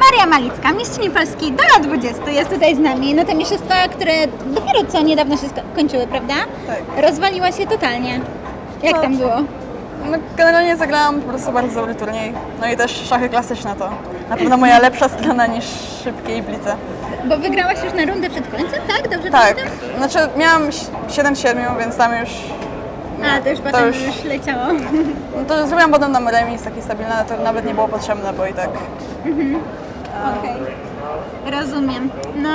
Maria Malicka, mistrzyni Polski do lat 20 jest tutaj z nami. No te mistrzostwa, które dopiero co niedawno się sko- kończyły, prawda? Tak. Rozwaliła się totalnie. Jak No. tam było? No, generalnie zagrałam po prostu bardzo dobry turniej. No i też szachy klasyczne to na pewno moja lepsza strona niż szybkie i blice. Bo wygrałaś już na rundę przed końcem, tak? Dobrze Tak, pamiętam? znaczy miałam 7-7, więc tam już, A, to już to potem już- już leciało. no to zrobiłam potem tam remis taki stabilny, ale to nawet nie było potrzebne, bo i tak Okej. Rozumiem. No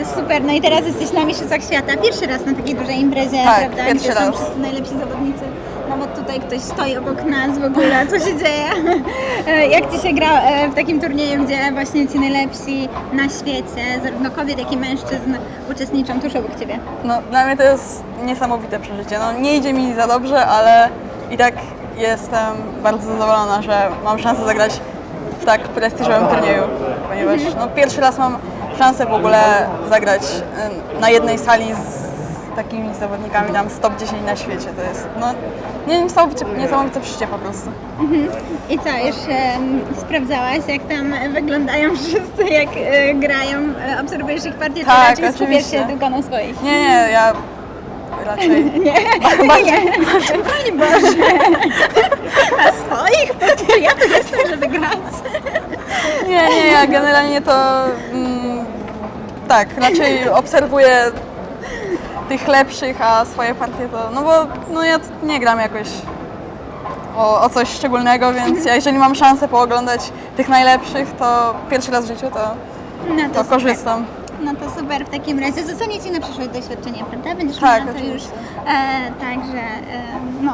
y, super, no i teraz jesteś na Mistrzostwach Świata. Pierwszy raz na takiej dużej imprezie, Tak, prawda? pierwszy Gdzie są raz. wszyscy najlepsi zawodnicy. Nawet tutaj ktoś stoi obok nas w ogóle, co się dzieje? E, Jak Ci się gra e, w takim turnieju, gdzie właśnie ci najlepsi na świecie, zarówno kobiet, jak i mężczyzn uczestniczą tuż obok Ciebie? No, dla mnie to jest niesamowite przeżycie. No, nie idzie mi za dobrze, ale i tak jestem bardzo zadowolona, że mam szansę zagrać w tak prestiżowym turnieju, ponieważ no, pierwszy raz mam szansę w ogóle zagrać na jednej sali z takimi zawodnikami tam z top 10 na świecie. To jest no, nie- niesamowite, przeżycie po prostu. I co, już em, sprawdzałaś, jak tam wyglądają wszyscy, jak e, grają? E, Obserwujesz ich partię, czy Tak, raczej skupiasz się tylko na swoich? Nie, nie, ja raczej... Nie, nie, broń Boże. Ja tu jestem, żeby grać. Nie, nie, ja generalnie to mm, tak, raczej obserwuję tych lepszych, a swoje partie to, no bo no ja nie gram jakoś o, o coś szczególnego, więc ja jeżeli mam szansę pooglądać tych najlepszych, to pierwszy raz w życiu to, No to super. korzystam. No to super w takim razie. Zostanie Ci na przyszłość doświadczenie, prawda? Będziesz Tak, miała to już. oczywiście. E, także e, no.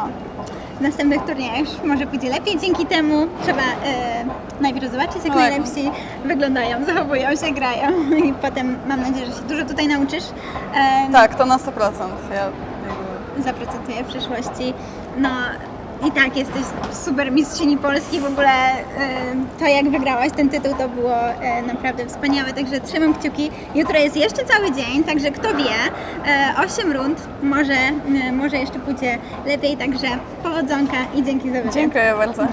Następnych turniejach może pójdzie lepiej. Dzięki temu trzeba e, najpierw zobaczyć, jak tak. najlepsi wyglądają, zachowują się, grają i potem mam nadzieję, że się dużo tutaj nauczysz. E, Tak, to na 100%. Ja jakby, zaprocentuje w przyszłości. No i tak, jesteś super mistrzyni Polski. W ogóle e, to, jak wygrałaś ten tytuł, to było e, naprawdę wspaniałe. Także trzymam kciuki. Jutro jest jeszcze cały dzień, także kto wie, e, 8 rund, może, e, może jeszcze pójdzie lepiej. Także powodzonka i dzięki za wywiad. dziękuję bardzo.